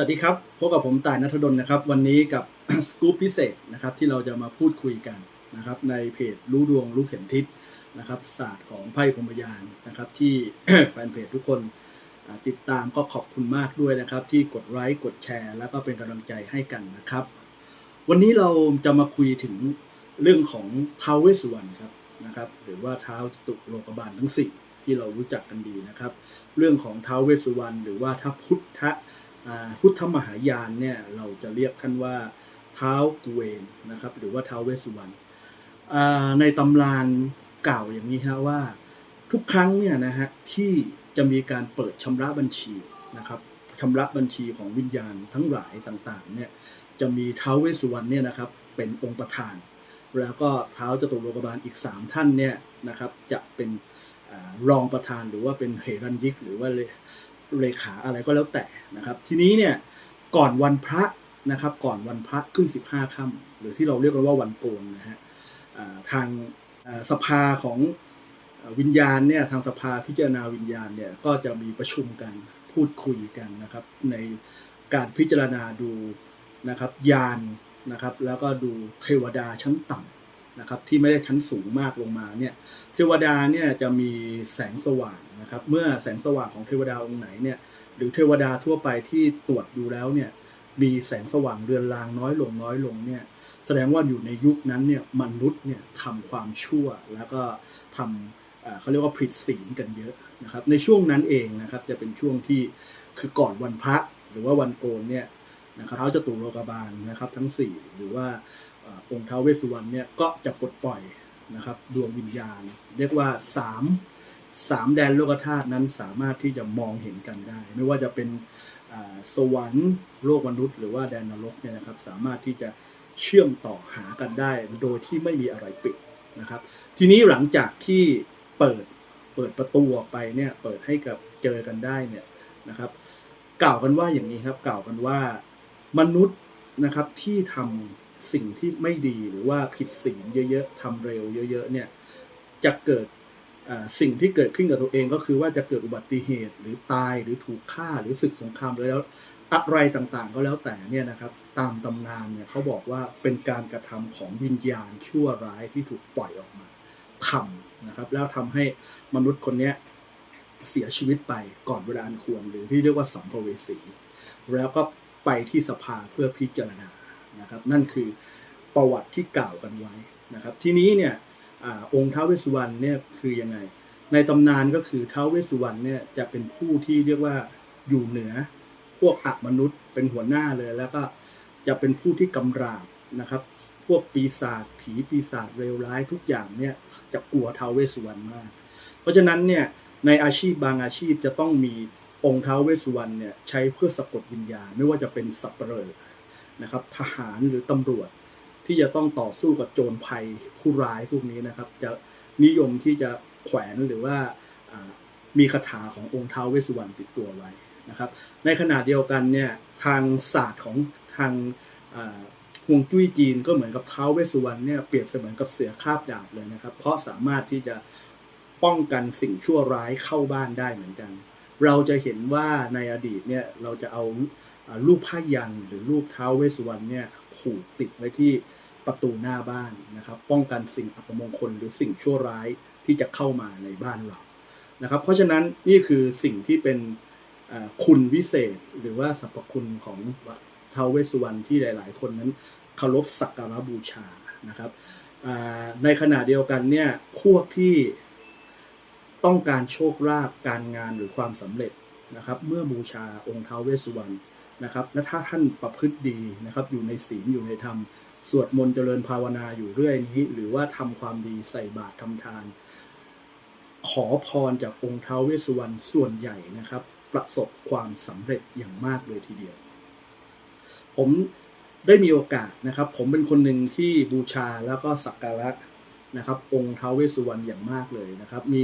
สวัสดีครับ พบกับผมต่ายนัทดลนะครับ วันนี้กับสกู๊ปพิเศษนะครับที่เราจะมาพูดคุยกันนะครับในเพจรู้ดวงรู้เข็มทิศนะครับศาสตร์ของไพ่พรมยานนะครับที่แฟนเพจทุกคนติดตามก็ขอบคุณมากด้วยนะครับ ที่กดไลค์กดแชร์ แล้วก็เป็นกำลังใจให้กันนะครับ วันนี้เราจะมาคุยถึงเรื่องของท้าวเวสสุวรรณครับนะครับหรือว่าท้าวจตุโลกบาลทั้งสี่ที่เรารู้จักกันดีนะครับ เรื่องของท้าวเวสสุวรรณหรือว่าถ้าพุทธ พุทธมหายานเนี่ยเราจะเรียกท่านว่าเท้ากุเวนนะครับหรือว่าเท้าเวสสุวรรณในตำรานกล่าวอย่างนี้ฮะว่าทุกครั้งเนี่ยนะฮะที่จะมีการเปิดชำระบัญชีนะครับชำระบัญชีของวิญญาณทั้งหลายต่างๆเนี่ยจะมีเท้าเวสสุวรรณเนี่ยนะครับเป็นองค์ประธาน แล้วก็เท้าวจตุโลกบาลอีก 3 ท่านเนี่ยนะครับจะเป็นอรองประธานหรือว่าเป็นเฮรัญยิกหรือว่า เลขาอะไรก็แล้วแต่นะครับ ทีนี้เนี่ยก่อนวันพระนะครับ ก่อนวันพระขึ้น 15ค่ำหรือที่เราเรียกกันว่าวันโกนนะฮะทางสภาของวิญญาณเนี่ยทางสภาพิจารณาวิญญาณเนี่ยก็จะมีประชุมกันพูดคุยกันนะครับ ในการพิจารณาดูนะครับยานนะครับ แล้วก็ดูเทวดาชั้นต่ำ นะครับที่ไม่ได้ชั้นสูงมากลงมาเนี่ยเทวดาเนี่ยจะมีแสงสว่างนะครับเมื่อแสงสว่างของเทวดาองค์ไหนเนี่ยหรือเทวดาทั่วไปที่ตรวจดูแล้วเนี่ยมีแสงสว่างเรือนรางน้อยลงน้อยลงเนี่ยแสดงว่าอยู่ในยุคนั้นเนี่ยมนุษย์เนี่ยทำความชั่วแล้วก็ทำเขาเรียกว่าผิดศีลกันเยอะนะครับในช่วงนั้นเองนะครับจะเป็นช่วงที่คือก่อนวันพระหรือว่าวันโกนเนี่ยนะครับเท้าจตุโลกบาลนะครับทั้งสี่หรือว่า องค์เท้าเวสสุวรรณเนี่ยก็จะปลดปล่อยนะครับดวงวิญญาณ เรียกว่าสามสามแดนโลกธาตุนั้นสามารถที่จะมองเห็นกันได้ ไม่ว่าจะเป็นสวรรค์โลกมนุษย์ หรือว่าแดนนรกเนี่ยนะครับสามารถที่จะเชื่อมต่อหากันได้ โดยที่ไม่มีอะไรปิดนะครับ ทีนี้หลังจากที่เปิดเปิดประตูออกไปเนี่ยเปิดให้กับเจอกันได้เนี่ยนะครับกล่าวกันว่าอย่างนี้ครับกล่าวกันว่ามนุษย์นะครับที่ทำ สิ่งที่ไม่ดีหรือว่าผิดศีลเยอะๆทำเร็วเยอะๆเนี่ยจะเกิดสิ่งที่เกิดขึ้นกับตัวเองก็คือว่าจะเกิดอุบัติเหตุหรือตายหรือถูกฆ่าหรือศึกสงครามแล้วอะไรต่างๆ ก็แล้วแต่เนี่ยนะครับตามตำนานเนี่ยเขาบอกว่าเป็นการกระทำของวิญญาณชั่วร้ายที่ถูกปล่อยออกมาทำนะครับ แล้วทำให้มนุษย์คนนี้เสียชีวิตไปก่อนเวลาอันควรหรือที่เรียกว่าสัมภเวสี แล้วก็ไปที่สภาเพื่อพิจารณา นะครับนั่นคือประวัติที่กล่าวกันไว้นะครับทีนี้เนี่ยอองค์ท้าวเวสสุวรรณเนี่ยคือยังไง ในตำนานก็คือท้าวเวสสุวรรณเนี่ยจะเป็นผู้ที่เรียกว่าอยู่เหนือพวกอมนุษย์เป็นหัวหน้าเลยแล้วก็จะเป็นผู้ที่กำราบนะครับ พวกปีศาจผีปีศาจเลวร้ายทุกอย่างเนี่ยจะกลัวท้าวเวสสุวรรณมาก เพราะฉะนั้นเนี่ยในอาชีพบางอาชีพจะต้องมีองค์ท้าวเวสสุวรรณเนี่ยใช้เพื่อสะกดวิญญาณไม่ว่าจะเป็นสับเปลอ นะครับทหารหรือตำรวจที่จะต้องต่อสู้กับโจรภัยผู้ร้ายพวกนี้นะครับ จะนิยมที่จะแขวนหรือว่ามีคาถาขององค์ท้าวเวสสุวรรณติดตัวไว้นะครับ ในขณะเดียวกันเนี่ยทางศาสตร์ของทางอ่าฮวงจุ้ยจีนก็เหมือนกับท้าวเวสสุวรรณเนี่ยเปรียบเสมือนกับเสือคาบดาบเลยนะครับ เพราะสามารถที่จะป้องกันสิ่งชั่วร้ายเข้าบ้านได้เหมือนกัน เราจะเห็นว่าในอดีตเนี่ยเราจะเอา รูปผ้ายันหรือรูปท้าเวสสุวรรณเนี่ยผูกติดไว้ที่ประตูหน้าบ้านนะครับ ป้องกันสิ่งอัปมงคลหรือสิ่งชั่วร้ายที่จะเข้ามาในบ้านเรานะครับ เพราะฉะนั้นนี่คือสิ่งที่เป็นคุณวิเศษหรือว่าสรรพคุณของเท้าเวสสุวรรณที่หลาย ๆ คนนั้นเคารพสักการะบูชานะครับในขณะเดียวกันเนี่ยพวกที่ต้องการโชคลาภการงานหรือความสำเร็จนะครับ เมื่อบูชาองค์เท้าเวสสุวรรณ นะครับ และถ้าท่านประพฤติดีนะครับ อยู่ในศีลอยู่ในธรรม สวดมนต์เจริญภาวนาอยู่เรื่อยนี้ หรือว่าทำความดีใส่บาตรทำทาน ขอพรจากองค์เท้าวเวสสุวรรณส่วนใหญ่นะครับ ประสบความสำเร็จอย่างมากเลยทีเดียว ผมได้มีโอกาสนะครับ ผมเป็นคนหนึ่งที่บูชาแล้วก็สักการะนะครับ องค์ท้าวเวสสุวรรณอย่างมากเลยนะครับ มี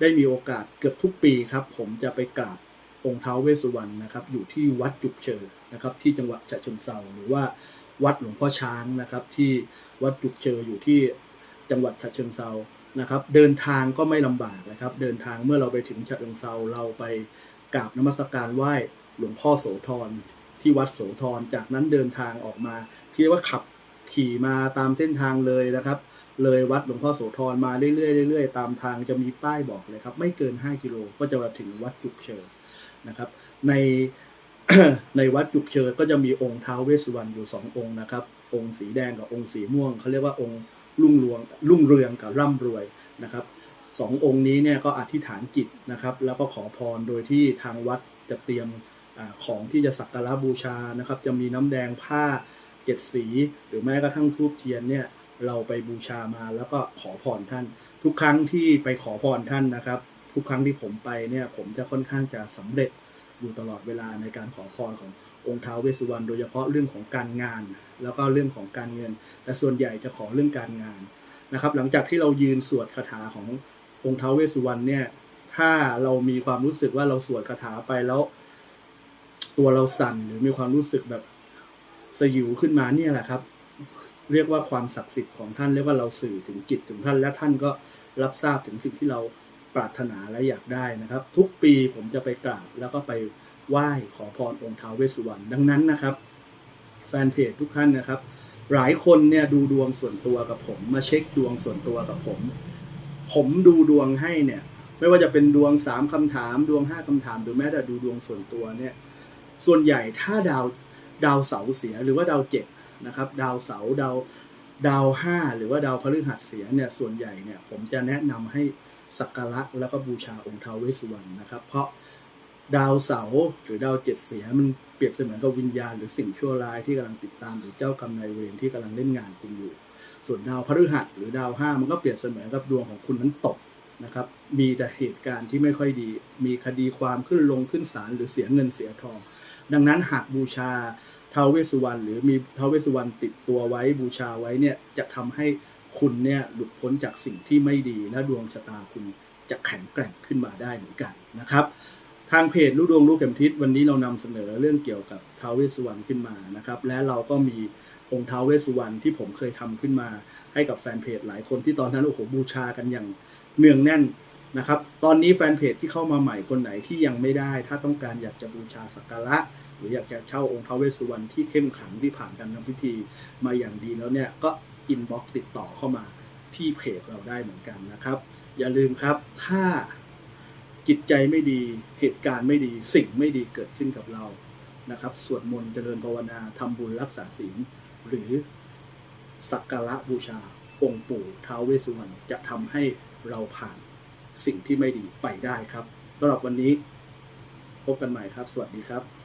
ได้มีโอกาสเกือบทุกปีครับ ผมจะไปกราบ องค์ท้าวเวสสุวรรณนะครับอยู่ที่วัดจุกเชอนะครับที่จังหวัดฉะเชิงเซาหรือว่าวัดหลวงพ่อช้างนะครับที่วัดจุกเชออยู่ที่จังหวัดฉะเชิงเซานะครับ เดินทางก็ไม่ลำบากนะครับ เดินทางเมื่อเราไปถึงฉะเชิงเซาเราไปกราบนมัสการไหว้หลวงพ่อโสธรที่วัดโสธรจากนั้นเดินทางออกมาที่เรียกว่าขับขี่มาตามเส้นทางเลยนะครับ เลยวัดหลวงพ่อโสธรมาเรื่อยๆเรื่อยๆตามทางจะมีป้ายบอกเลยครับ ไม่เกิน 5 กิโลก็จะมาถึงวัดจุกเชิง นะครับ ในในวัดจุกเชิงก็จะมีองค์ท้าวเวสสุวรรณอยู่สององค์นะครับ องค์สีแดงกับองค์สีม่วงเขาเรียกว่าองค์รุ่งรืองรุ่งเรืองกับร่ำรวยนะครับสององค์นี้เนี่ยก็อธิษฐานจิตนะครับ แล้วก็ขอพรโดยที่ทางวัดจะเตรียมอของที่จะสักการะบูชานะครับ จะมีน้ำแดงผ้าเจ็ดสี หรือแม้กระทั่งทูบเทียนเนี่ยเราไปบูชามาแล้วก็ขอพรท่าน ทุกครั้งที่ไปขอพรท่านนะครับ ทุกครั้งที่ผมไปเนี่ยผมจะค่อนข้างจะสำเร็จอยู่ตลอดเวลาในการขอพรขององค์ท้าวเวสสุวรรณโดยเฉพาะเรื่องของการงาน แล้วก็เรื่องของการเงิน แต่ส่วนใหญ่จะขอเรื่องการงานนะครับ หลังจากที่เรายืนสวดคาถาขององค์ท้าวเวสสุวรรณเนี่ยถ้าเรามีความรู้สึกว่าเราสวดคาถาไปแล้ว ตัวเราสั่นหรือมีความรู้สึกแบบสยิวขึ้นมาเนี่ยแหละครับ เรียกว่าความศักดิ์สิทธิ์ของท่านเรียกว่าเราสื่อถึงจิตถึงท่านและท่านก็รับทราบถึงสิ่งที่เรา ปรารถนาและอยากได้นะครับ ทุกปีผมจะไปกราบแล้วก็ไปไหว้ขอพรองค์ท้าวเวสสุวรรณดังนั้นนะครับ แฟนเพจทุกท่านนะครับ หลายคนเนี่ยดูดวงส่วนตัวกับผมมาเช็คดวงส่วนตัวกับผม ผมดูดวงให้เนี่ยไม่ว่าจะเป็นดวงสามคำถามดวงห้าคำถามหรือแม้แต่ดูดวงส่วนตัวเนี่ยส่วนใหญ่ถ้าดาวดาวเสาเสียหรือว่าดาวเจ็ดนะครับ ดาวเสาดาวดาวห้าหรือว่าดาวพฤหัสเสียเนี่ยส่วนใหญ่เนี่ยผมจะแนะนำให้ สักการะแล้วก็บูชาองค์ท้าวเวสสุวรรณนะครับ เพราะดาวเสาหรือดาวเจ็ดเสียมันเปรียบเสมือนกับวิญญาณ หรือสิ่งชั่วร้ายที่กำลังติดตามหรือเจ้ากรรมนายเวรที่กำลังเล่นงานคุณอยู่ ส่วนดาวพฤหัสหรือดาวห้ามันก็เปรียบเสมือนกับดวงของคุณนั้นตกนะครับ มีแต่เหตุการณ์ที่ไม่ค่อยดี มีคดีความขึ้นลงขึ้นศาลหรือเสียเงินเสียทอง ดังนั้นหากบูชาท้าวเวสสุวรรณหรือมีท้าวเวสสุวรรณติดตัวไว้บูชาไว้เนี่ยจะทำให้ คุณเนี่ยหลุดพ้นจากสิ่งที่ไม่ดีและดวงชะตาคุณจะแข็งแกร่งขึ้นมาได้เหมือนกันนะครับ ทางเพจรู้ดวงรู้เข็มทิศวันนี้เรานำเสนอเรื่องเกี่ยวกับท้าวเวสสุวรรณขึ้นมานะครับ และเราก็มีองค์ท้าวเวสสุวรรณที่ผมเคยทำขึ้นมา ให้กับแฟนเพจหลายคนที่ตอนนั้นโอ้โหบูชากันอย่างเนืองแน่นนะครับ ตอนนี้แฟนเพจที่เข้ามาใหม่คนไหนที่ยังไม่ได้ ถ้าต้องการอยากจะบูชาสักการะหรืออยากจะเช่าองค์ท้าวเวสสุวรรณที่เข้มขังที่ผ่านการทำพิธีมาอย่างดีแล้วเนี่ยก็ อินบ็อกซ์ติดต่อเข้ามาที่เพจเราได้เหมือนกันนะครับ อย่าลืมครับถ้าจิตใจไม่ดีเหตุการณ์ไม่ดีสิ่งไม่ดีเกิดขึ้นกับเรานะครับสวดมนต์เจริญภาวนาทำบุญรักษาศีลหรือสักการะบูชาองค์ปู่ท้าวเวสสุวรรณจะทำให้เราผ่านสิ่งที่ไม่ดีไปได้ครับสำหรับวันนี้พบกันใหม่ครับ สวัสดีครับ